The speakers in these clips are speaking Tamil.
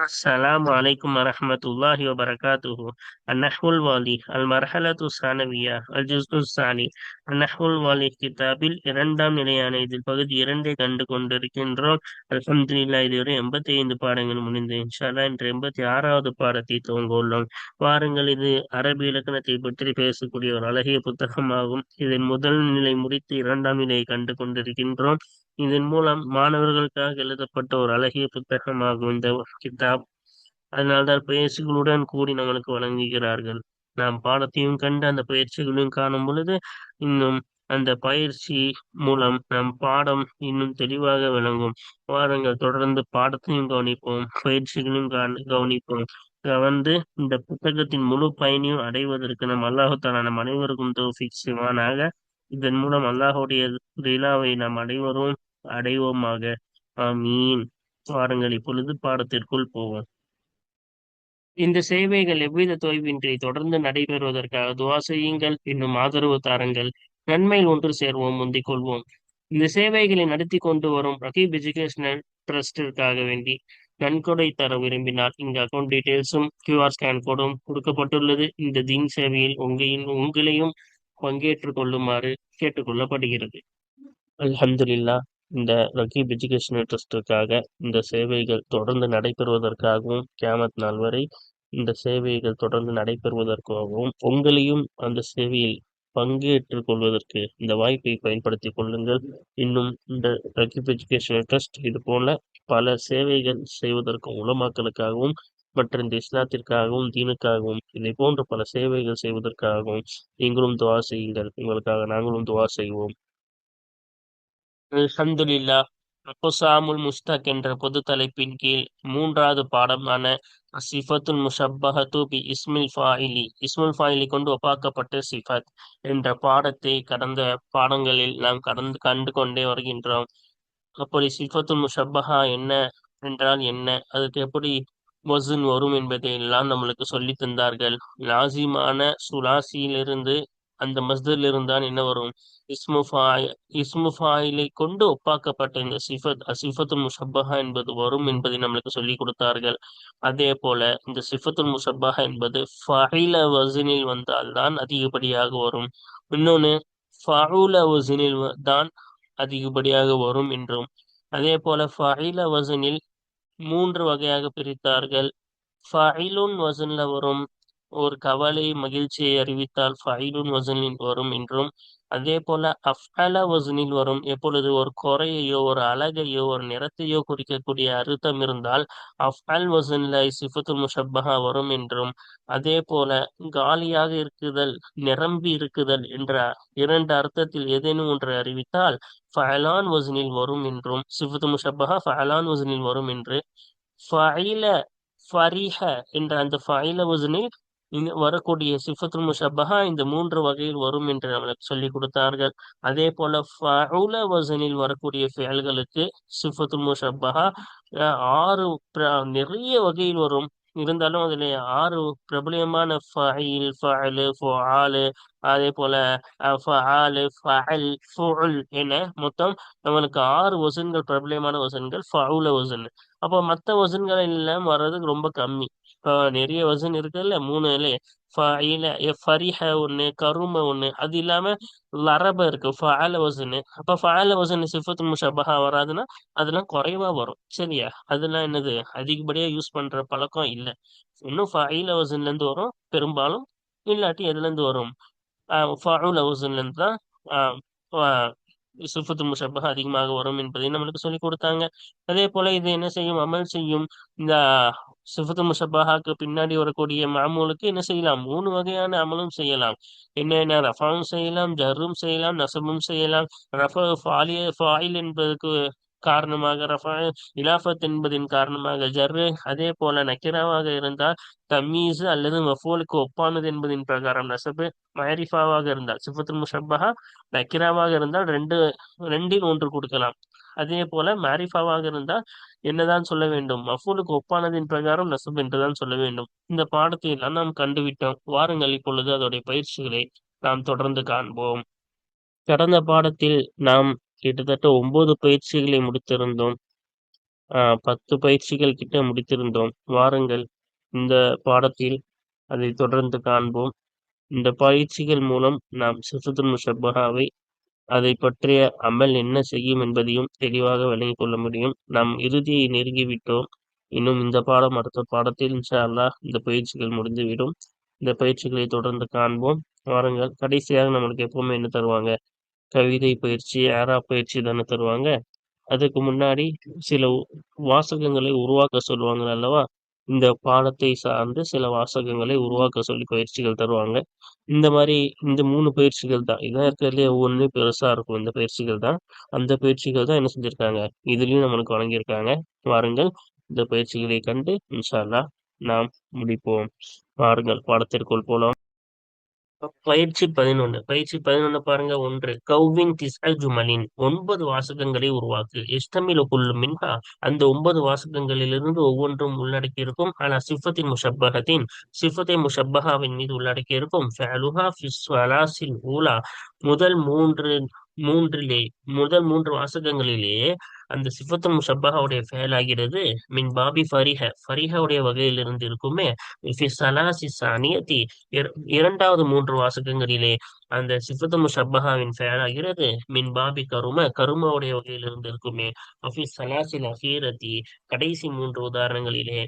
السلام عليكم ورحمة الله وبركاته النحو الوالي المرحلة الثانوية الجزء الثاني النحو الوالي கிதாபில் இரண்டாம் நிலையான இதில் பகுதி இரண்டை கண்டு கொண்டிருக்கின்றோம் அல்ஹம்துலில்லா இதுவரை எண்பத்தி ஐந்து பாடங்கள் முடிந்து இன்ஷால்லா இன்று எண்பத்தி ஆறாவது பாடத்தை துவங்க உள்ளோம் வாருங்கள் இது அரபி இலக்கணத்தை பற்றி பேசக்கூடிய ஒரு அழகிய புத்தகமாகும் இதன் முதல் நிலை முடித்து இரண்டாம் நிலையை கண்டு கொண்டிருக்கின்றோம் இதன் மூலம் மாணவர்களுக்காக எழுதப்பட்ட ஒரு அழகிய புத்தகமாகும் இந்த கிதாப். அதனால்தான் பயிற்சிகளுடன் கூடி நம்மளுக்கு வழங்குகிறார்கள். நாம் பாடத்தையும் கண்டு அந்த பயிற்சிகளையும் காணும் பொழுது இன்னும் அந்த பயிற்சி மூலம் நம் பாடம் இன்னும் தெளிவாக விளங்கும். வாருங்கள் தொடர்ந்து பாடத்தையும் கவனிப்போம் பயிற்சிகளையும் கவனிப்போம். கவர்ந்து இந்த புத்தகத்தின் முழு பயனையும் அடைவதற்கு நம் அல்லாஹால நம் அனைவருக்கும் தோஃபிக் சிவானாக இதன் மூலம் அல்லாஹுடைய ரிலாவை நாம் அனைவரும் அடைவோமாக. ஆமீன். வாருங்கள் இப்பொழுது பாடத்திற்குள் போவோம். இந்த சேவைகள் எவ்வித தொய்வின்றி தொடர்ந்து நடைபெறுவதற்காக துவா செய்யுங்கள் இன்னும் ஆதரவு தாருங்கள். நன்மையில் ஒன்று சேர்வோம் முந்திக் கொள்வோம். இந்த சேவைகளை நடத்தி கொண்டு வரும் ரகீப் எஜுகேஷனல் ட்ரஸ்டிற்காக வேண்டி நன்கொடை தர விரும்பினால் இந்த அக்கௌண்ட் டீடைல்ஸும் கியூஆர் ஸ்கேன் கோடும் கொடுக்கப்பட்டுள்ளது. இந்த தீன் சேவையில் உங்களின் உங்களையும் பங்கேற்றுக் கொள்ளுமாறு கேட்டுக்கொள்ளப்படுகிறது அல்ஹம்துலில்லா இந்த ரகீப் எஜுகேஷனல் ட்ரஸ்டுக்காக இந்த சேவைகள் தொடர்ந்து நடைபெறுவதற்காகவும் கேமத் நாள் வரை இந்த சேவைகள் தொடர்ந்து நடைபெறுவதற்காகவும் உங்களையும் அந்த சேவையில் பங்கேற்றுக் கொள்வதற்கு இந்த வாய்ப்பை பயன்படுத்தி கொள்ளுங்கள். இன்னும் இந்த ரகீப் எஜுகேஷனல் ட்ரஸ்ட் இது போல பல சேவைகள் செய்வதற்கும் உலமாக்களுக்காகவும் மற்ற இந்த இஸ்லாத்திற்காகவும் தீனுக்காகவும் இதை போன்ற பல சேவைகள் செய்வதற்காகவும் நீங்களும் துவா செய்யுங்கள். உங்களுக்காக நாங்களும் துவா செய்வோம். அலமதுல்லா அக்குசாமுல் முஸ்தக் என்ற பொது தலைப்பின் கீழ் மூன்றாவது பாடமான சிஃபத்துல் முஷப்பஹத்து பி இஸ்மில் ஃபாயிலி இஸ்மில் ஃபாயிலி கொண்டு ஒப்பாக்கப்பட்ட சிஃபத் என்ற பாடத்தை கடந்த பாடங்களில் நாம் கடந்து கண்டு கொண்டே வருகின்றோம். அப்படி சிஃபத்துல் முஷப்பஹா என்ன? என்றால் என்ன? அதுக்கு எப்படி வசுன் வரும் என்பதை எல்லாம் நம்மளுக்கு சொல்லி தந்தார்கள். லாசிமான சுலாசியிலிருந்து அந்த மஸ்தில் இருந்தான் என்ன வரும்? இஸ்முஃபாய் இஸ்முஃபாயிலை கொண்டு ஒப்பாக்கப்பட்ட இந்த சிஃபத் சிஃபத்துல் முஷப்பஹா என்பது வரும் என்பதை நம்மளுக்கு சொல்லி கொடுத்தார்கள். அதே போல இந்த சிஃபத்துல் முஷப்பஹா என்பது ஃபஹில வசினில் வந்தால்தான் அதிகப்படியாக வரும். இன்னொன்னு ஃபவுல வசினில் தான் அதிகப்படியாக வரும் என்றும். அதே போல ஃபஹில வசனில் மூன்று வகையாக பிரித்தார்கள். ஃபைலுன் வசனில் வரும் ஒரு கவலை மகிழ்ச்சியை அறிவித்தால் ஃபைலுன் வசனில் வரும் என்றும் அதே போல அஃப்அல வசனில் வரும் எப்பொழுது ஒரு குறையையோ ஒரு அழகையோ ஒரு நிறத்தையோ குறிக்கக்கூடிய அர்த்தம் இருந்தால் அஃப்அல் வசனில் சிஃபத்து முஷப்பஹா வரும் என்றும் அதே போல காலியாக இருக்குதல் நிரம்பி இருக்குதல் என்ற இரண்டு அர்த்தத்தில் ஏதேனும் ஒன்று அறிவித்தால் ஃபலான் வசனில் வரும் என்றும் சிஃபத்து முஷப்பஹா ஃபலான் வசனில் வரும் என்று ஃபைல ஃபரிஹ என்ற அந்த ஃபைல வசனில் வரக்கூடிய சிஃபத்துல் முஷபஹா இந்த மூன்று வகையில் வரும் என்று நம்மளுக்கு சொல்லி கொடுத்தார்கள். அதே போல ஃபவுல வசனில் வரக்கூடிய செயல்களுக்கு சிஃபத்துல் முஷப்பஹா ஆறு நிறைய வகையில் வரும். இருந்தாலும் அதுல ஆறு பிரபலியமான ஃபயில் ஃபஅலு ஃபுஆலு அதே போல ஃபஆலு ஃபஅல் ஃபுல் என மொத்தம் நம்மளுக்கு ஆறு வசன்கள் பிரபலியமான வசன்கள் ஃபவுல வசன் அப்போ மற்ற வசன்கள் எல்லாம் வர்றது ரொம்ப கம்மி. இப்போ நிறைய வசன் இருக்குல்ல மூணு இல்லையே ஃபரிஹ ஒன்று கரும ஒன்று அது இல்லாம லரப இருக்கு ஃபஅல வசனு அப்போ ஃபஅல வசனு சிஃபத்து முஷபஹா வராதுன்னா அதெல்லாம் குறைவா வரும் சரியா? அதெல்லாம் என்னது? அதிகப்படியா யூஸ் பண்ற பழக்கம் இல்லை. இன்னும் ஃபயில வசன்லேருந்து வரும் பெரும்பாலும் இல்லாட்டி எதுல இருந்து வரும்? ஃபவுல வசன்ல இருந்து தான் சுஃபத்து முஷப்பஹா அதிகமாக வரும் என்பதை நம்மளுக்கு சொல்லி கொடுத்தாங்க. அதே போல இது என்ன செய்யும்? அமல் செய்யும். இந்த சுஃபத்து முஷப்பஹாக்கு பின்னாடி வரக்கூடிய மாமூலுக்கு என்ன செய்யலாம்? மூணு வகையான அமலும் செய்யலாம். என்னென்ன ரஃபாவும் செய்யலாம் ஜர்ரும் செய்யலாம் நசபும் செய்யலாம். ரஃப ஃபாலிய ஃபாயில் என்பதற்கு காரணமாக ரஃபா இலாஃபத் என்பதின் காரணமாக ஜர்ரு. அதே போல நக்கிராவாக இருந்தால் தமீஸ் அல்லது மஃபூலுக்கு ஒப்பானது என்பதின் பிரகாரம் நசபு மயரிஃபாவாக இருந்தால் சிஃபத்துல் முஷப்பஹா நக்கிராவாக இருந்தால் ரெண்டு ரெண்டில் ஒன்று கொடுக்கலாம். அதே போல மாரிஃபாவாக இருந்தால் என்னதான் சொல்ல வேண்டும்? மஃபூலுக்கு ஒப்பானதின் பிரகாரம் நசப் என்றுதான் சொல்ல வேண்டும். இந்த பாடத்தை எல்லாம் நாம் கண்டுவிட்டோம். வாருங்கள் இப்பொழுது அதோடைய பயிற்சிகளை நாம் தொடர்ந்து காண்போம். கடந்த பாடத்தில் நாம் கிட்டத்தட்ட ஒன்பது பயிற்சிகளை முடித்திருந்தோம். பத்து பயிற்சிகள் கிட்ட முடித்திருந்தோம். வாருங்கள் இந்த பாடத்தில் அதை தொடர்ந்து காண்போம். இந்த பயிற்சிகள் மூலம் நாம் சிஃபத்துல் முஷப்பஹாவை அதை பற்றிய அமல் என்ன செய்யும் என்பதையும் தெளிவாக விளங்கிக் கொள்ள முடியும். நாம் இறுதியை நெருங்கிவிட்டோம். இன்னும் இந்த பாடம் அடுத்த பாடத்தில் இன்ஷா அல்லாஹ் இந்த பயிற்சிகள் முடிந்துவிடும். இந்த பயிற்சிகளை தொடர்ந்து காண்போம். வாருங்கள் கடைசியாக நம்மளுக்கு எப்பவுமே என்ன தருவாங்க? கவிதை பயிற்சி ஆரா பயிற்சி தானே தருவாங்க. அதுக்கு முன்னாடி சில வாசகங்களை உருவாக்க சொல்லுவாங்க அல்லவா? இந்த பாடத்தை சார்ந்து சில வாசகங்களை உருவாக்க சொல்லி பயிற்சிகள் தருவாங்க. இந்த மாதிரி இந்த மூணு பயிற்சிகள் தான். இதான் இருக்கிறதுலே ஒவ்வொன்றும் பெருசாக இருக்கும். இந்த பயிற்சிகள் தான். அந்த பயிற்சிகள் தான் என்ன செஞ்சுருக்காங்க? இதுலேயும் நம்மளுக்கு வழங்கியிருக்காங்க. வாருங்கள் இந்த பயிற்சிகளை கண்டு இன்ஷால்லா நாம் முடிப்போம். வாருங்கள் பாடத்திற்குள் போலாம். பயிற்சி பதினொன்னு. பயிற்சி பதினொன்னு பாருங்க ஒன்று. கௌவின் திசா ஜுமலின். ஒன்பது வாசகங்களை உருவாக்கு. இஷ்டமில குள்ளும் மின்ஹா. அந்த ஒன்பது வாசகங்களிலிருந்து ஒவ்வொன்றும் உள்ளடக்கி இருக்கும் ஆனா சிஃபத்தின் முஷப்பகத்தின் சிஃபத்தை முஷப்பகாவின் மீது உள்ளடக்கி இருக்கும் ஊலா. முதல் மூன்று மூன்றிலே முதல் மூன்று வாசகங்களிலேயே அந்த சிஃபத்து முஷப்பாவுடைய ஃபேல் ஆகிறது மின் பாபி ஃபரிஹ ஃபரிஹவுடைய வகையிலிருந்து இருக்குமே. சானியத்தி இரண்டாவது மூன்று வாசகங்களிலே அந்த சிஃபத்து முஷப்பஹாவின் ஃபேல் ஆகிறது மின் பாபி கரும கருமாவுடைய வகையிலிருந்து இருக்குமே. அஃபி சலாசில் அஹீரத்தி கடைசி மூன்று உதாரணங்களிலே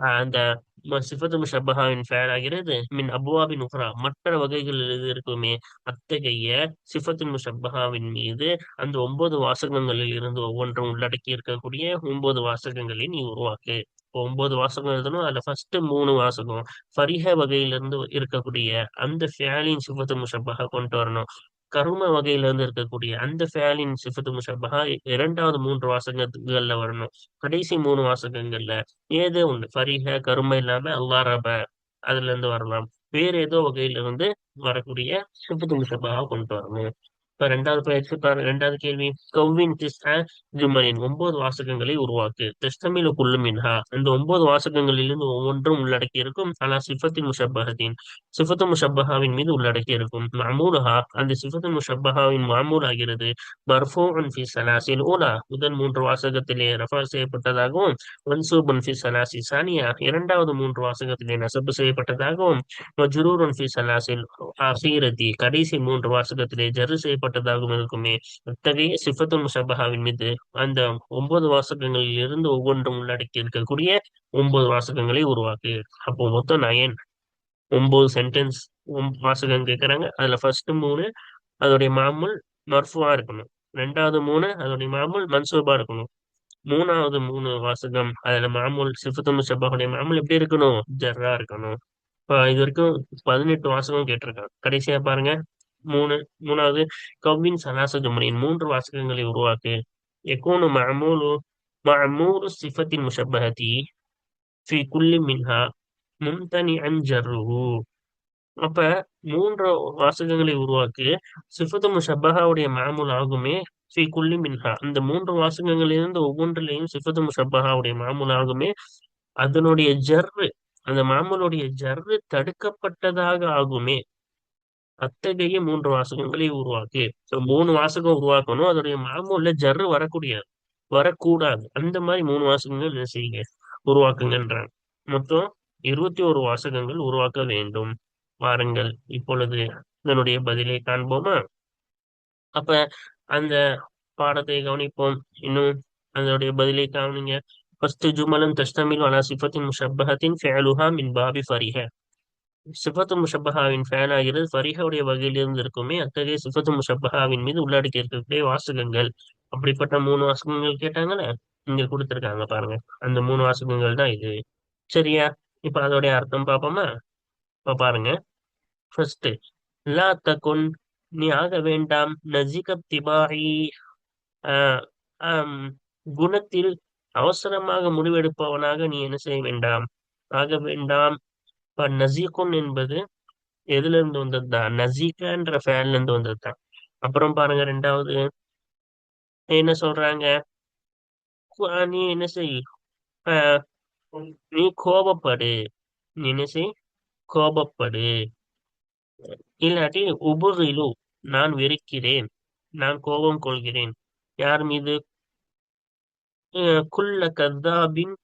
அந்த சிஃபத்து முஷபஹாவின் ஃபேல் ஆகிறது மின் அபுவாபின் உஹ்ரா மற்ற வகைகளில் இருக்குமே. அத்தகைய சிஃபத்தின் முஷபஹாவின் மீது அந்த ஒன்பது வாசகங்களில் இருந்து ஒவ்வொன்றும் உள்ளடக்கி இருக்கக்கூடிய ஒன்பது வாசகங்களை நீ உருவாக்கு. ஒன்பது வாசகம் எழுதணும். அதுல ஃபர்ஸ்ட் மூணு வாசகம். ஃபரிஹ வகையிலிருந்து இருக்கக்கூடிய அந்த ஃபேலின் சிஃபத்து முஷப்பஹா கொண்டு வரணும். கரும வகையில இருந்து இருக்கக்கூடிய அந்த ஃபேலின் சிஃபத்து முஷபஹா இரண்டாவது மூன்று வாசகங்கள்ல வரணும். கடைசி மூணு வாசகங்கள்ல ஏதோ ஒண்ணு ஃபரிஹ கரும இல்லாம அல்லாரப அதுல இருந்து வரலாம். வேற ஏதோ வகையில இருந்து வரக்கூடிய சிஃபத்து முஷபஹா கொண்டு வரணும். ரெண்டாவது பயிற்சி ரெண்டாவது கேள்வி. கவ்வின் ஜுமலின் ஒன்பது வாசகங்களை உருவாக்கு. தெஸ்தமில குள்ளு மின்ஹா. இந்த ஒன்பது வாசகங்களிலிருந்து ஒவ்வொன்றும் உள்ளடக்கி இருக்கும் ஆனா சிஃபத்தி முஷப்பகத்தின் சிஃபத்து முஷப்பஹாவின் மீது உள்ளடக்கி இருக்கும் மாமூலஹா அந்த சிஃபத்து முஷப்பஹாவின் மாமூல் ஆகிறது. பர்ஃபோ ஃபி சலாசில் ஓலா முதல் மூன்று வாசகத்திலே ரஃபா செய்யப்பட்டதாகவும் மன்சூபன் ஃபி சலாசி சானியா. இரண்டாவது மூன்று வாசகத்திலே நசப்பு செய்யப்பட்டதாகவும் மஜ்ரூரன் ஃபி சலாசில் அஹீரதி கடைசி மூன்று வாசகத்திலே ஜரு செய்யப்பட்ட செய்யப்பட்டதாகவும் இருக்குமே. அத்தகைய சிஃபத்து முஷபஹாவின் மீது அந்த ஒன்பது வாசகங்களில் இருந்து ஒவ்வொன்றும் உள்ளடக்கி இருக்கக்கூடிய ஒன்பது வாசகங்களை உருவாக்கு. அப்போ மொத்தம் நயன் ஒன்பது சென்டென்ஸ் வாசகம் கேட்கறாங்க அதுல ஃபர்ஸ்ட் மூணு அதோடைய மாமூல் மர்ஃபுவா இருக்கணும். ரெண்டாவது மூணு அதோடைய மாமூல் மன்சூபா இருக்கணும். மூணாவது மூணு வாசகம் அதுல மாமூல் சிஃபத்து முஷபாவுடைய மாமூல் எப்படி இருக்கணும்? ஜர்ரா இருக்கணும். இது வரைக்கும் பதினெட்டு வாசகம் கேட்டிருக்காங்க. கடைசியா பாருங்க. மூணு மூணாவது கவ்வின் சலாச மூன்று வாசகங்களை உருவாக்கு. எக்கோனு மஅமூலு மஅமூலு சிஃபத்தின் முஷப்பஹதி ஃபி குல்லி மின்ஹா மும்தனி அஞ்சருஹு அப்ப மூன்று வாசகங்களை உருவாக்கு. சிஃபத்து முஷப்பஹாவுடைய மாமூல் ஆகுமே ஃபி குல்லி மின்ஹா. அந்த மூன்று வாசகங்களிலிருந்து ஒவ்வொன்றிலையும் சிஃபத்து முஷப்பஹாவுடைய மாமூல் ஆகுமே அதனுடைய ஜர்ரு அந்த மாமூலுடைய ஜர்ரு தடுக்கப்பட்டதாக ஆகுமே. அத்தகைய மூன்று வாசகங்களை உருவாக்கு. மூணு வாசகம் உருவாக்கணும். அதோடைய மாமூல ஜர்ரு வரக்கூடியது வரக்கூடாது. அந்த மாதிரி மூணு வாசகங்கள் என்ன செய்யுங்க? உருவாக்குங்கன்றாங்க. மொத்தம் இருபத்தி ஒரு வாசகங்கள் உருவாக்க வேண்டும். வாருங்கள். இப்பொழுது இதனுடைய பதிலை காண்போமா? அப்ப அந்த பாடத்தை கவனிப்போம். இன்னும் அதனுடைய பதிலை கவனிங்க ஃபர்ஸ்ட் ஜுமலன் தஸ்தமில் அலா சிஃபத்தின் முஷப்பஹத்தின் ஃபேலுஹா மின் பாபி ஃபரிஹ. சிஃபத்து முஷப்பஹாவின் ஃபேன் ஆகிறது. ஃபரிஹாவுடைய வகையிலிருந்து இருக்குமே அத்தகைய சிஃபத்து முஷப்பஹாவின் மீது உள்ளடக்கி இருக்கக்கூடிய வாசகங்கள். அப்படிப்பட்ட மூணு வாசகங்கள் கேட்டாங்கல்ல இங்க கொடுத்துருக்காங்க பாருங்க. அந்த மூணு வாசகங்கள் தான் இது. சரியா? இப்ப அதோடைய அர்த்தம் பார்ப்போமா? இப்ப பாருங்க. ஃபர்ஸ்ட் லா தகுன் நீ ஆக வேண்டாம் நசிகப் திபாயி குணத்தில் அவசரமாக முடிவெடுப்பவனாக நீ என்ன செய்ய வேண்டாம்? ஆக வேண்டாம் இப்ப நசீகுன் என்பது எதுல இருந்து வந்ததுதான்? நசீக்கன்ற ஃபேன்ல இருந்து வந்ததுதான். அப்புறம் பாருங்க ரெண்டாவது. என்ன சொல்றாங்க? நீ என்ன செய்? நீ கோபப்படு. நீ என்ன செய்? கோபப்படு. இல்லாட்டி உபுகிலு நான் வெறுக்கிறேன். நான் கோபம் கொள்கிறேன். யார் மீது? குள்ள குல்ல கத்தாபின்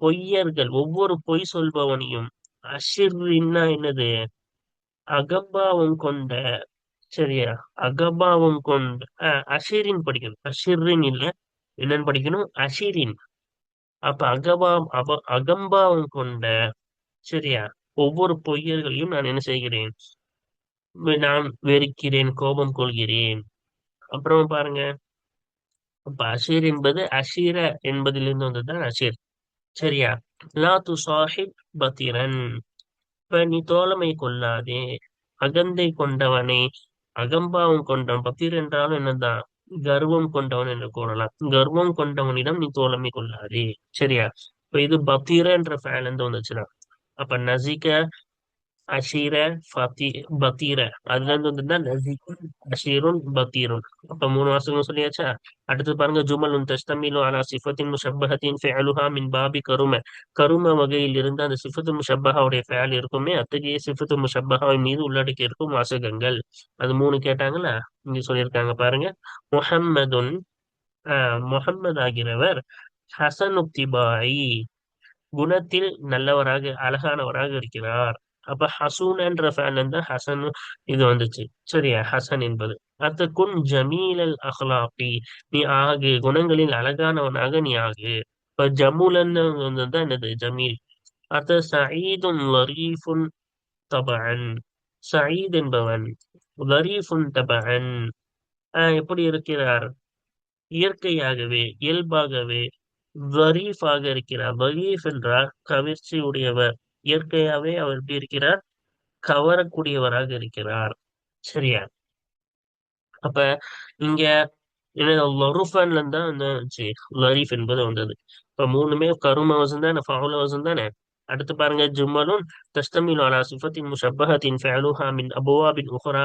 பொய்யர்கள் ஒவ்வொரு பொய் சொல்பவனையும் அசிர்ன்னா என்னது? அகபாவம் கொண்ட சரியா? அகபாவம் கொண்ட அஹ், படிக்கணும். அஷிர்ரின் இல்ல என்னன்னு படிக்கணும்? அசிரின். அப்ப அகபாவம் அப அகம்பாவம் கொண்ட சரியா? ஒவ்வொரு பொய்யர்களையும் நான் என்ன செய்கிறேன்? நான் வெறுக்கிறேன் கோபம் கொள்கிறேன். அப்புறம் பாருங்க. அப்ப அஷீர் என்பது அஷீர என்பதிலிருந்து வந்ததுதான் அஷீர் சரியா? லா து சாஹிப் பத்திரன். இப்ப நீ தோழமை கொள்ளாதே. அகந்தை கொண்டவனை. அகம்பாவம் கொண்டவன். பத்திர் என்றாலும் என்னதான் கர்வம் கொண்டவன் என்று கூறலாம். கர்வம் கொண்டவனிடம் நீ தோழமை கொள்ளாதே. சரியா? இப்ப இது பத்திர என்ற ஃபேல் இருந்து வந்துச்சுன்னா. அப்ப நசிக்க அஷீர ஃபதி பத்தீர அதுல இருந்து வந்துதான் நசிகுன் அஷீருன் பத்தீரும் அப்ப மூணு வாசகம் சொல்லியாச்சா? அடுத்து பாருங்க ஜுமலும் தஸ்தமிலு அலா சிஃபத்தின் முஷப்பஹத்தின் ஃபேலுஹா மின் பாபி கரும. கரும வகையில் இருந்து அந்த சிஃபத்து முஷப்பஹாவுடைய ஃபேல் இருக்குமே அத்தகைய சிஃபத்து முஷப்பஹாவின் மீது உள்ளடக்கி இருக்கும் வாசகங்கள். அது மூணு கேட்டாங்களா? இங்க சொல்லியிருக்காங்க பாருங்க. முஹம்மதுன் முகம்மது ஆகிறவர் ஹசனுக்திபாயி குணத்தில் நல்லவராக அழகானவராக இருக்கிறார். அப்ப ஹசூன் என்ற ஃபேன் ஹசன் இது வந்துச்சு. சரியா? ஹசன் என்பது. அடுத்து குன் ஜமீலல் அஹ்லாபி நீ ஆகு. குணங்களில் அழகானவனாக நீ ஆகு. இப்ப ஜமூலன் தான் என்னது? ஜமீல். அத்த சயீதுன் லரீஃபுன் தபன் சயீத் என்பவன். லரீஃபுன் தபன் எப்படி இருக்கிறார்? இயற்கையாகவே இயல்பாகவே வரீஃபாக இருக்கிறார். வரீஃப் என்றால் கவிர்ச்சி உடையவர் இயற்கையாவே அவர் எப்படி இருக்கிறார்? கவரக்கூடியவராக இருக்கிறார். சரியா? அப்ப இங்க என்ன லருஃபன்ல இருந்தா அந்த லரீஃப் என்பது வந்தது. இப்ப மூணுமே கரும வசம் தானே ஃபவுல வசம் தானே அடுத்து பாருங்க ஜும்மலும் தஸ்தமிலு அலா சிஃபத்தின் முஷப்பஹத்தின் ஃபேலுஹா மின் அபுவா பின் உஹரா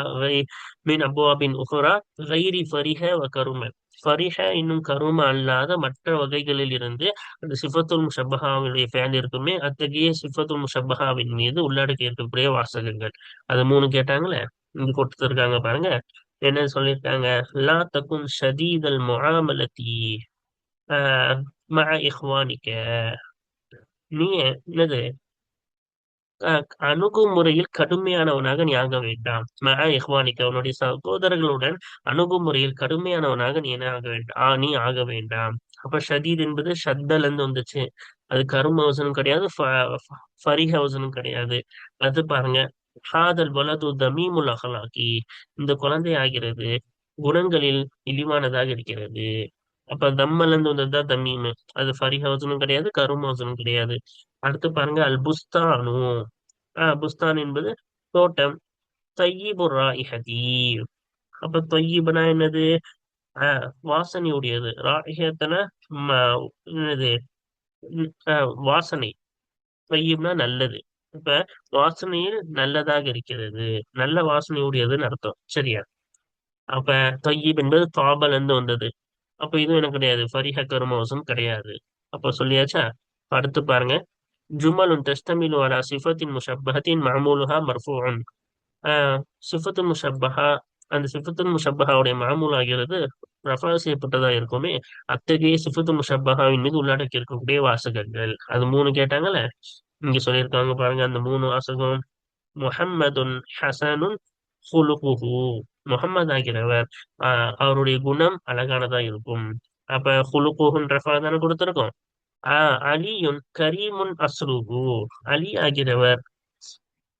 மின் அபுவாபின் உஹரா கைரி ஃபரிஹ வ கருமன் ஃபரிஹ இன்னும் கரும அல்லாத மற்ற வகைகளில் இருந்து அந்த சிஃபத்துல் முஷப்பஹாவுடைய ஃபேன் இருக்குமே அத்தகைய சிஃபத்துல் முஷபஹாவின் மீது உள்ளடக்கி இருக்கக்கூடிய வாசகங்கள். அது மூணு கேட்டாங்களே? இங்க கொடுத்துருக்காங்க பாருங்க. என்ன சொல்லியிருக்காங்க லா தக்கும் ஷதீதல் முகாமலத்தி ஆஹ் மஅ இஹ்வானிக்க நீ என்னது? அணுகுமுறையில் கடுமையானவனாக நீ ஆக வேண்டாம் இஹ்வானிக்கு அவனுடைய சகோதரர்களுடன் அணுகுமுறையில் கடுமையானவனாக நீ என்ன ஆக வேண்டாம் நீ ஆக வேண்டாம். அப்ப ஷதீத் என்பது ஷத்தல இருந்து வந்துச்சு. அது கரும அவசனம் கிடையாது ஃப- கிடையாது. அது பாருங்க ஹாதல் வலது தமீமுல் அகலாக்கி இந்த குழந்தை ஆகிறது குணங்களில் இழிவானதாக இருக்கிறது. அப்ப தம்மல இருந்து வந்ததுதான் தமீம். அது ஃபரிஹ வசனம் கிடையாது கரும வசனம் கிடையாது. அடுத்து பாருங்க அல் புஸ்தானு ஆஹ் புஸ்தான் என்பது தோட்டம். தையிபு ராஹதி அப்ப தொய்யீபனா என்னது? ஆஹ் வாசனையுடையது. ராயிஹத்தன என்னது? வாசனை. தொய்யீப்னா நல்லது. இப்ப வாசனையில் நல்லதாக இருக்கிறது. நல்ல வாசனையுடையதுன்னு அர்த்தம். சரியா? அப்ப தொய்யிப் என்பது தாபல் இருந்து வந்தது. அப்ப இதுவும் எனக்கு கிடையாது. ஃபரிஹ கருமோசம் கிடையாது. அப்ப சொல்லியாச்சா? அடுத்து பாருங்க. جمل تشتمل على صفة முஷப்பஹத்தின் معمولها مرفوع. ஆஹ் சிஃபத்துல் முஷப்பஹா அந்த சிஃபத்து முஷப்பஹாவுடைய மாமூல் ஆகிறது ரஃபா செய்யப்பட்டதா இருக்குமே அத்தகைய சிஃபத்து முஷப்பஹாவின் மீது உள்ளடக்கி இருக்கக்கூடிய வாசகங்கள். அது மூணு கேட்டாங்கல்ல இங்க சொல்லியிருக்காங்க பாருங்க அந்த மூணு வாசகம். முஹம்மதுன் ஹசனுன் ஹுலுகுஹு. முஹம்மது ஆகிறவர். ஆஹ் அவருடைய குணம் அழகானதா இருக்கும். அப்ப ஹுலுகுஹுன் ரஃபா தானே கொடுத்துருக்கோம்? அலியுன் கரீமுன் அஸ்லுஹு. அலி ஆகிறவர்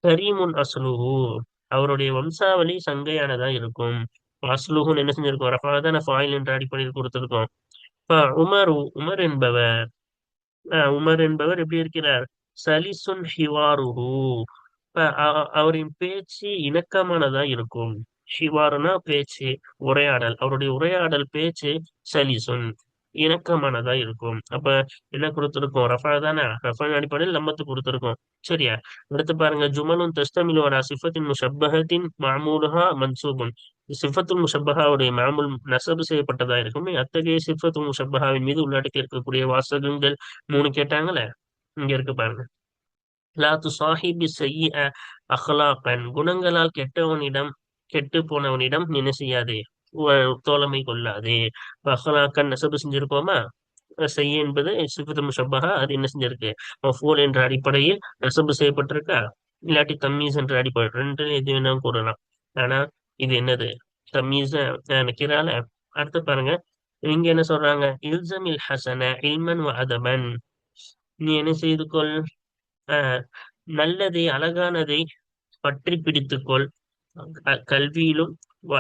கரீமுன் அஸ்லுஹு. அவருடைய வம்சாவளி சங்கையானதா இருக்கும். அஸ்லுஹுன்னு என்ன செஞ்சிருக்கோம்? ரஃபா ஃபாயில் என்ற அடிப்படையில் கொடுத்திருக்கோம். உமரு உமர் என்பவர். உமர் என்பவர் எப்படி இருக்கிறார்? சலிசுன் ஹிவாருஹு. அவரின் பேச்சு இணக்கமானதா இருக்கும். ஹிவாருனா பேச்சு உரையாடல். அவருடைய உரையாடல் பேச்சு சலிசுன். இணக்கமானதா இருக்கும். அப்ப என்ன கொடுத்திருக்கோம்? ரஃபா தானே? ரஃபான் அடிப்படையில் லம்பத்து கொடுத்திருக்கோம். சரியா? அடுத்து பாருங்க ஜுமனும் தஸ்தமிலு வரா சிஃபத்தின் முஷப்பகத்தின் மாமூலுஹா மன்சூபுன். சிஃபத்துல் முஷப்பஹாவுடைய மாமூல் நசபு செய்யப்பட்டதா இருக்குமே? அத்தகைய சிஃபத்து முஷப்பஹாவின் மீது உள்ளடக்கி இருக்கக்கூடிய வாசகங்கள் மூணு கேட்டாங்களே? இங்க இருக்கு பாருங்க. லா துசாஹிபி செய்ய அஹ்லாக்கன் குணங்களால் கெட்டவனிடம் கெட்டு போனவனிடம் நீ என்ன செய்யாதே தோழமை கொள்ளாது. அஹ்லாக்கன் நெசபு செஞ்சிருக்கோமா செய்ய என்பது சிஃபத்து முஷப்பஹா அது என்ன செஞ்சிருக்கு? மஃபூல் என்ற அடிப்படையில் நெசபு செய்யப்பட்டிருக்கா? இல்லாட்டி தம்மீஸ் என்ற அடிப்படை ரெண்டு எது வேணாலும் கூறலாம். ஆனா இது என்னது? தம்மீஸ் நினைக்கிறால அடுத்து பாருங்க. இங்க என்ன சொல்றாங்க? இல்சமில் ஹசன இல்மன் வ அதபன் நீ என்ன செய்து கொள்? நல்லதை அழகானதை பற்றி பிடித்துக்கொள் கல்வியிலும் வ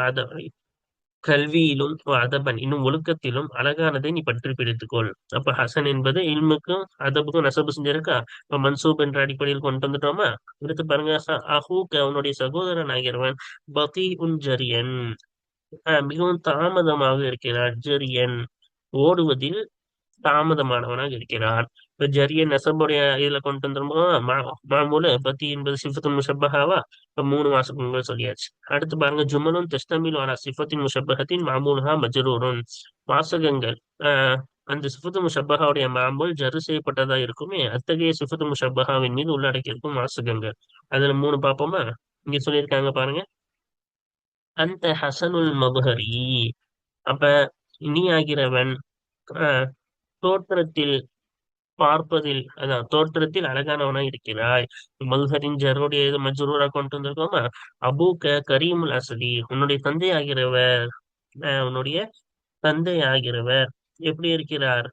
கல்வியிலும் அதபன் இன்னும் ஒழுக்கத்திலும் அழகானதை நீ பற்றி பிடித்துக்கொள். அப்ப ஹசன் என்பது இல்முக்கும் அதபுக்கும் நசபு செஞ்சிருக்கா? இப்ப மன்சூப் என்ற அடிப்படையில் கொண்டு வந்துட்டோமா? அடுத்து பாருங்க அஹூக் அவனுடைய சகோதரன் ஆகிறவன் பதி உன் ஜரியன். ஆஹ் மிகவும் தாமதமாக இருக்கிறார் ஜரியன். ஓடுவதில் தாமதமானவனாக இருக்கிறான் இப்ப ஜரிய நெசபுடைய இதுல கொண்டு வந்துருமோ மாமூல பத்தி என்பது சிஃபத்தின் முஷப்பஹாவா இப்ப மூணு மாசங்கள் சொல்லியாச்சு. அடுத்து பாருங்க ஜுமலும் தெஸ்தமில் ஆனா சிஃபத்தின் முஷப்பகத்தின் மாமூலா மஜ்ரூருன். வாசகங்கள் ஆஹ் அந்த சிஃபத்து முஷப்பஹாவுடைய மாமூல் ஜரு செய்யப்பட்டதா இருக்குமே அத்தகைய சிஃபத்து முஷப்பஹாவின் மீது உள்ளடக்கி இருக்கும் வாசகங்கள். அதுல மூணு பாப்போமா இங்க சொல்லியிருக்காங்க பாருங்க. அந்த ஹசனுல் மபுஹரி அப்ப நீ ஆகிறவன் ஆஹ் தோற்றத்தில் பார்ப்பதில் அதான் தோற்றத்தில் அழகானவனா இருக்கிறாய். மல்ஹரிஞ்சருடைய இது மஜ்ரூரா கொண்டு வந்திருக்கோமா? அபூக்க கரீமுல் அசலி உன்னுடைய தந்தை ஆகிறவர் உன்னுடைய தந்தை ஆகிறவர் எப்படி இருக்கிறார்?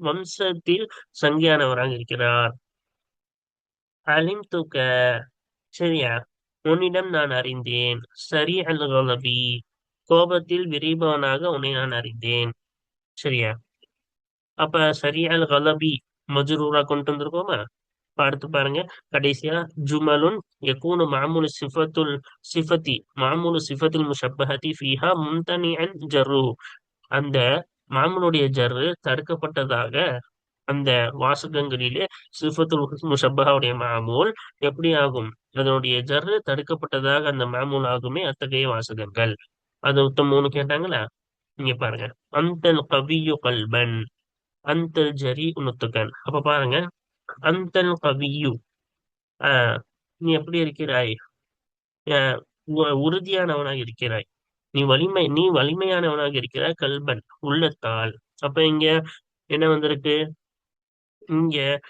வம்சத்தில் சங்கியானவராக இருக்கிறார். அலிம் தூக்க சரியா உன்னிடம் நான் அறிந்தேன். சரி அல் கோபத்தில் விரிபவனாக உன்னை நான் அறிந்தேன். சரியா? அப்ப சரி கலபி மஜ்ரூரா கொண்டு வந்திருக்கோமா? பார்த்து அடுத்து பாருங்க. கடைசியா ஜுமலுன் யகூனு மாமூலு சிஃபத்துல் சிஃபத்தி மாமூலு சிஃபத்துல் முஷப்பஹதி ஃபீஹா மும்தனிஅன் ஜர்ரு. அந்த மாமூலுடைய ஜர்ரு தடுக்கப்பட்டதாக அந்த வாசகங்களிலே சிஃபத்துல் முஷப்பஹாவுடைய மாமூல் எப்படி ஆகும்? அதனுடைய ஜர்ரு தடுக்கப்பட்டதாக அந்த மாமூல் ஆகுமே அத்தகைய வாசகங்கள். அது மொத்தம் மூணு கேட்டாங்களா? இங்க பாருங்க. அந்த கவியு கல்பன். அந்தல் ஜரி உனுத்துக்கன் அப்ப பாருங்க. அந்தல் கவியு ஆஹ் நீ எப்படி இருக்கிறாய்? உ- உறுதியானவனாக இருக்கிறாய். நீ வலிமை நீ வலிமையானவனாக இருக்கிறாய் கல்பன் உள்ளத்தால். அப்ப இங்க என்ன வந்திருக்கு? இங்க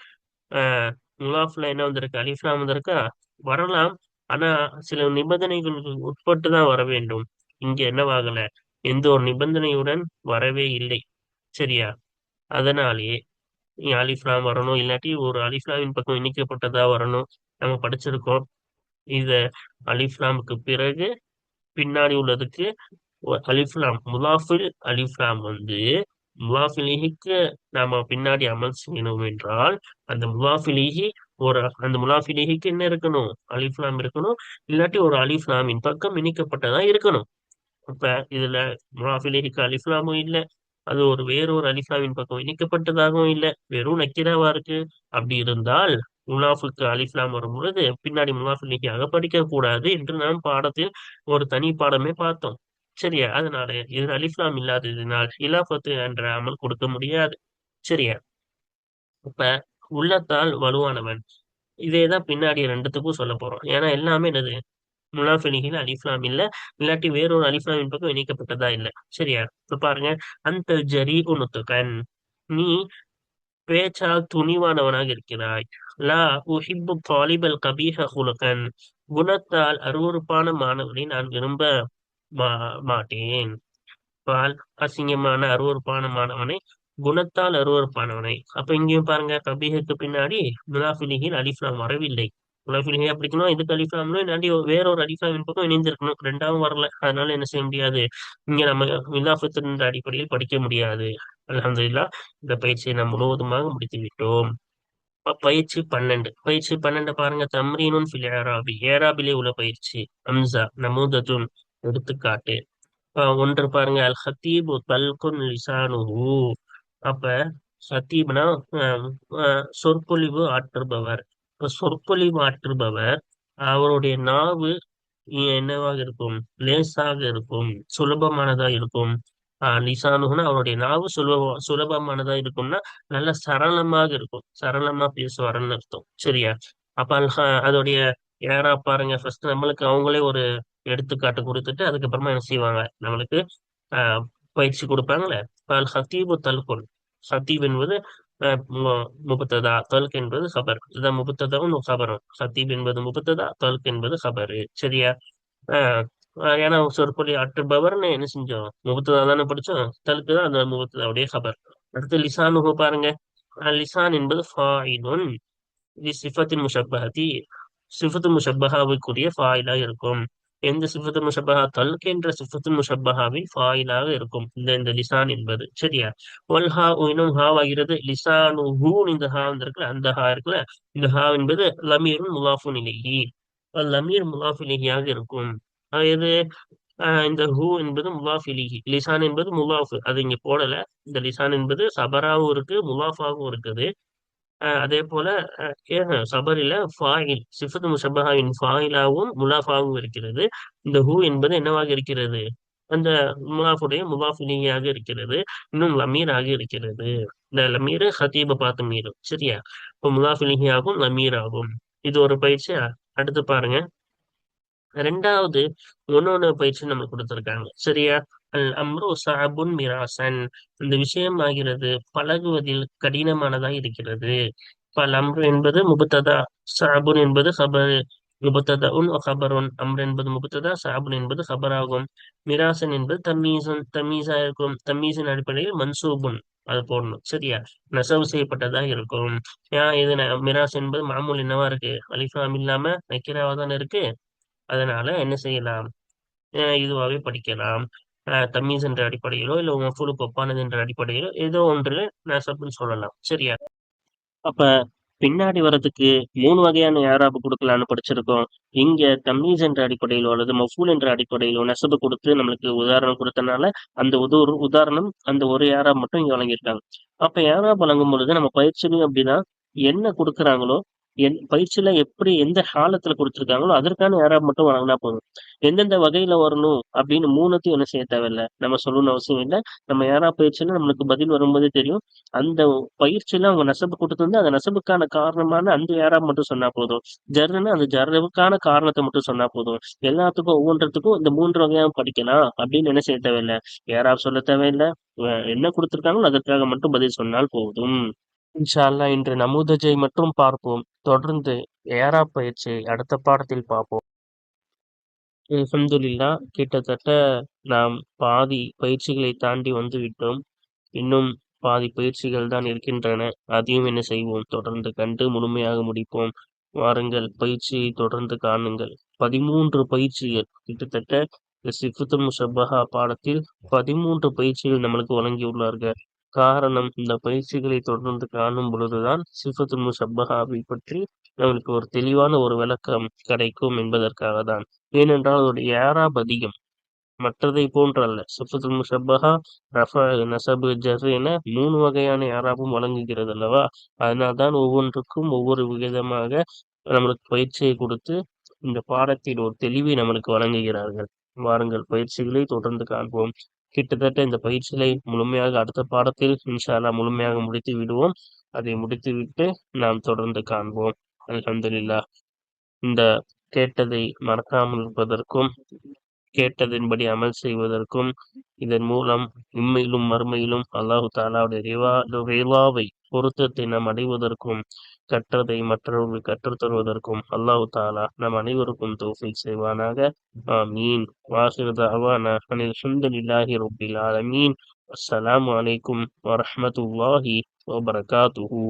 ஆஹ் முலாஃப்ல என்ன வந்திருக்கு? அலிஃப்லாம் வந்திருக்கா? வரலாம். ஆனா சில நிபந்தனைகளுக்கு உட்பட்டு தான் வர வேண்டும். இங்க என்னவாகல? எந்த ஒரு நிபந்தனையுடன் வரவே இல்லை. சரியா? அதனாலே நீ அலிஃப்லாம் வரணும். இல்லாட்டி ஒரு அலிஃப்லாவின் பக்கம் இணைக்கப்பட்டதா வரணும். நம்ம படிச்சிருக்கோம். இத அலிஃப்லாமுக்கு பிறகு பின்னாடி உள்ளதுக்கு அலிஃப்லாம் முலாஃபில் அலிஃப்லாம் வந்து முலாஃபிலிஹிக்கு நாம பின்னாடி அமல் செய்யணும் என்றால் அந்த முலாஃபிலிஹி ஒரு அந்த முலாஃபிலிஹிக்கு என்ன இருக்கணும்? அலிஃப்லாம் இருக்கணும். இல்லாட்டி ஒரு அலிஃப்லாமின் பக்கம் இணைக்கப்பட்டதா இருக்கணும். அப்ப இதுல முலாஃபிலிஹிக்கு அலிஃப்லாமும் இல்லை. அது ஒரு வேறொரு அலிஃபாவின் பக்கம் இணைக்கப்பட்டதாகவும் இல்லை. வெறும் நக்கீராவா இருக்கு? அப்படி இருந்தால் முனாஃபுக்கு அலிஃப்லாம் வரும் பொழுது பின்னாடி முலாஃபிலிஹியாக படிக்க கூடாது என்று நாம் பாடத்தில் ஒரு தனி பாடமே பார்த்தோம். சரியா? அதனால இது அலிஃப்லாம் இல்லாததினால் இலாபத்து என்ற அமல் கொடுக்க முடியாது. சரியா? இப்ப உள்ளத்தால் வலுவானவன். இதேதான் பின்னாடி ரெண்டுத்துக்கும் சொல்ல போறோம். ஏன்னா எல்லாமே என்னது? முலாஃபிலிகில் அலிஃப்லாம் இல்ல. இல்லாட்டி வேறொரு அலிஃப்லாமின் பக்கம் இணைக்கப்பட்டதா இல்ல. சரியா? இப்ப பாருங்க. அந்த ஜரி உனுத்துகன் நீ பேச்சால் துணிவானவனாக இருக்கிறாய். லா உஹிப்பு தாலிபல் கபீஹ குலுகன். குணத்தால் அருவருப்பான மாணவனை நான் விரும்ப மா- மாட்டேன். பால் அசிங்கமான அருவருப்பான மாணவனை குணத்தால் அருவருப்பானவனை. அப்ப இங்கேயும் பாருங்க. கபீஹுக்கு பின்னாடி முலாஃபிலிகில் அலிஃப்லாம் வரவில்லை. முலாஃபிலிகை அப்படிக்கணும் இதுக்கு அலிஃப்லாம்னு இல்லாட்டி வேறொரு அலிஃபாவின் பக்கம் இணைந்திருக்கணும் ரெண்டாவும் வரல. அதனால என்ன செய்ய முடியாது? இங்க நம்ம விலாஃபத்தின் அடிப்படையில் படிக்க முடியாது. அல்ஹம்துலில்லாஹ் இந்த பயிற்சியை நாம் முழுவதுமாக முடித்து விட்டோம் பயிற்சி பன்னெண்டு. பயிற்சி பன்னெண்டு பாருங்க. தம்ரீனுன் ஃபில் ஏராபி ஏராபிலே உள்ள பயிற்சி. அம்சா நமூதத்துன் எடுத்துக்காட்டு. ஒன்று பாருங்க. அல் ஹத்தீபு தல்குன் லிசானு அப்ப ஹத்தீப்னா அஹ், அஹ், சொற்பொழிவு ஆற்றுபவர். சொற்பொழி மாற்றுபவர் அவருடைய நாவு என்னவாக இருக்கும்? லேசாக இருக்கும் சுலபமானதா இருக்கும். ஆஹ் லிசானுகுனா அவருடைய நாவு சுலப சுலபமானதா இருக்கும்னா நல்ல சரளமாக இருக்கும். சரளமா பேசுவாருன்னு அர்த்தம். சரியா? அப்ப அதோடைய யாரா பாருங்க ஃபர்ஸ்ட் நம்மளுக்கு அவங்களே ஒரு எடுத்துக்காட்டு கொடுத்துட்டு அதுக்கப்புறமா என்ன செய்வாங்க? நம்மளுக்கு ஆஹ் பயிற்சி கொடுப்பாங்களே? அல் ஹத்தீபு தல்குல் ஹத்தீப் என்பது முபத்ததா தொல்க் என்பது ஹபர் இதான் முபத்ததாவும் ஹபரும் ஹத்தீப் என்பது முபத்ததா தொல்க் என்பது ஹபரு சரியா? ஏன்னா சொற்பொழி அட்டுபவர்னு என்ன செஞ்சோம்? முகத்ததா தானே படிச்சோம்? தலுக்கு தான் அந்த முகத்ததாவுடைய ஹபர் அடுத்து லிசானுகு பாருங்க. லிசான் என்பது ஃபாயிலுன். இது சிஃபத்தின் முஷப்பஹதி. சிஃபத்து முஷப்பகாவுக்குரிய ஃபாயிலாக இருக்கும். எந்த சிஃபத்து முஷபஹா தல்க் என்ற சிஃபத்து முஷப்பஹாவில் ஃபாயிலாக இருக்கும். இந்த இந்த லிசான் என்பது. சரியா? ஒல் ஹா இன்னும் ஹா ஆகிறது லிசானு ஹூன் இந்த ஹா இருக்குல்ல அந்த ஹா இருக்குல்ல? இந்த ஹா என்பது லமீரும் முலாஃபு நிலையி லமீர் முலாஃபிலிகியாக இருக்கும். அதாவது இந்த ஹூ என்பது முலாஃபிலிகி லிசான் என்பது முலாஃபு. அது இங்க போடல. இந்த லிசான் என்பது சபராவும் இருக்கு முலாஃபாவும் இருக்குது. அதே போல சபரில ஃபாயில் சிஃபத் முசபஹாவின் ஃபாயிலாவும் முலாஃபாவும் இருக்கிறது. இந்த ஹூ என்பது என்னவாக இருக்கிறது? அந்த முலாஃபுடைய முலாஃபிலியாக இருக்கிறது. இன்னும் லமீராக இருக்கிறது. இந்த லமீர் ஹத்தீப பார்த்து மீறும். சரியா? இப்போ முலாஃபிலிகியாகும் லமீராகும். இது ஒரு பயிற்சியா? அடுத்து பாருங்க. ரெண்டாவது ஒன்னொன்னு பயிற்சி நம்மளுக்கு கொடுத்துருக்காங்க. சரியா? அல் அம்ரு சாபுன் மிராசன். இந்த விஷயம் ஆகிறது பழகுவதில் கடினமானதா இருக்கிறது. பல் அம்ரு என்பது முபத்ததா சாபுன் என்பது ஹபர். முபத்ததா உன் ஹபருன். அம்ர் என்பது முபத்ததா சாபுன் என்பது ஹபராகும். மிராசன் என்பது தமீசன் தமீசா இருக்கும். தமீசின் அடிப்படையில் மன்சூபுன். அது போடணும். சரியா? நெசவு செய்யப்பட்டதா இருக்கும். ஏன் இது மிராஸ் என்பது மாமூல் என்னவா இருக்கு? அலிஃபாம் இல்லாம நக்கிராவா தானே இருக்கு. அதனால என்ன செய்யலாம்? இதுவாகவே படிக்கலாம். தம்மீஸ் என்ற அடிப்படையிலோ இல்ல மஃபூலுக்கு ஒப்பானது என்ற அடிப்படையிலோ ஏதோ ஒன்று நசப்னு சொல்லலாம். சரியா? அப்ப பின்னாடி வர்றதுக்கு மூணு வகையான யாராப்பு கொடுக்கலான்னு படிச்சிருக்கோம். இங்க தம்மீஸ் என்ற அடிப்படையிலோ அல்லது மஃபூல் என்ற அடிப்படையிலோ நெசவு கொடுத்து நம்மளுக்கு உதாரணம் கொடுத்தனால அந்த ஒரு உதாரணம் அந்த ஒரு யாரா மட்டும் இங்க வழங்கியிருக்காங்க. அப்ப யாரா வழங்கும் பொழுது நம்ம பயிற்சியும் அப்படின்னா என்ன கொடுக்குறாங்களோ என் பயிற்சியில எப்படி எந்த காலத்துல கொடுத்துருக்காங்களோ அதற்கான யாராவது மட்டும் வழங்கினா போதும். எந்தெந்த வகையில வரணும் அப்படின்னு மூணுத்தையும் என்ன செய்ய தேவையில்லை. நம்ம சொல்லணும்னு அவசியம் இல்லை. நம்ம யாரா பயிற்சியில நம்மளுக்கு பதில் வரும்போதே தெரியும். அந்த பயிற்சியில அவங்க நெசப்பு கொடுத்து வந்து அந்த நெசப்புக்கான காரணமான அந்த யாரா மட்டும் சொன்னா போதும். ஜர்ன்னு அந்த ஜர்னவுக்கான காரணத்தை மட்டும் சொன்னா போதும். எல்லாத்துக்கும் ஒவ்வொன்றத்துக்கும் இந்த மூன்று வகையாக படிக்கலாம் அப்படின்னு என்ன செய்ய தேவையில்லை. யாரா சொல்ல தேவையில்லை. என்ன கொடுத்துருக்காங்களோ அதற்காக மட்டும் பதில் சொன்னால் போதும். இன்ஷா இன்று நமூதஜை மட்டும் பார்ப்போம். தொடர்ந்து ஏரா பயிற்சியை அடுத்த பாடத்தில் பார்ப்போம். அலமதுல்லா கிட்டத்தட்ட நாம் பாதி பயிற்சிகளை தாண்டி வந்து விட்டோம் இன்னும் பாதி பயிற்சிகள் தான் இருக்கின்றன. அதையும் என்ன செய்வோம்? தொடர்ந்து கண்டு முழுமையாக முடிப்போம். வாருங்கள் பயிற்சியை தொடர்ந்து காணுங்கள். பதிமூன்று பயிற்சிகள். கிட்டத்தட்ட சிஃபுத்துல் முஷப்பஹா பாடத்தில் பதிமூன்று பயிற்சிகள் நம்மளுக்கு வழங்கியுள்ளார்கள். காரணம் இந்த பயிற்சிகளை தொடர்ந்து காணும் பொழுதுதான் சிஃபத்து முஷப்பஹாவை பற்றி நம்மளுக்கு ஒரு தெளிவான ஒரு விளக்கம் கிடைக்கும் என்பதற்காக தான் ஏனென்றால் அதோடைய ஏராப் அதிகம் மற்றதை போன்றல்ல. சிஃபத்துல் முஷப்பஹா ரஃப நசபு ஜர் என மூணு வகையான யாராவும் வழங்குகிறது அல்லவா? அதனால்தான் ஒவ்வொன்றுக்கும் ஒவ்வொரு விதமாக நம்மளுக்கு பயிற்சியை கொடுத்து இந்த பாடத்தில் ஒரு தெளிவை நம்மளுக்கு வழங்குகிறார்கள். வாருங்கள் பயிற்சிகளை தொடர்ந்து காண்போம். கிட்டத்தட்ட இந்த பயிற்சிகளை முழுமையாக அடுத்த பாடத்தில் இன்ஷாலா முழுமையாக முடித்து விடுவோம். அதை முடித்துவிட்டு நாம் தொடர்ந்து காண்போம். அலமதுல்லா இந்த கேட்டதை மறக்காமல் இருப்பதற்கும் கேட்டதின்படி அமல் செய்வதற்கும் இதன் மூலம் இம்மையிலும் மறுமையிலும் அல்லாஹு தாலாவுடைய ரிவாவை பொருத்தத்தை நாம் அடைவதற்கும் கற்றதை மற்றவர்கள் கற்றுத் தருவதற்கும் அல்லாஹு தாலா நம் அனைவருக்கும் தோஃபிக் செய்வானாக. ஆமீன். வாசிரத அவானா அனில் சுந்தலில்லாஹி ரபில் ஆலமீன். அஸ்ஸலாமு வலைக்கும் வரமத்துல்லாஹி வபரகாத்துஹூ.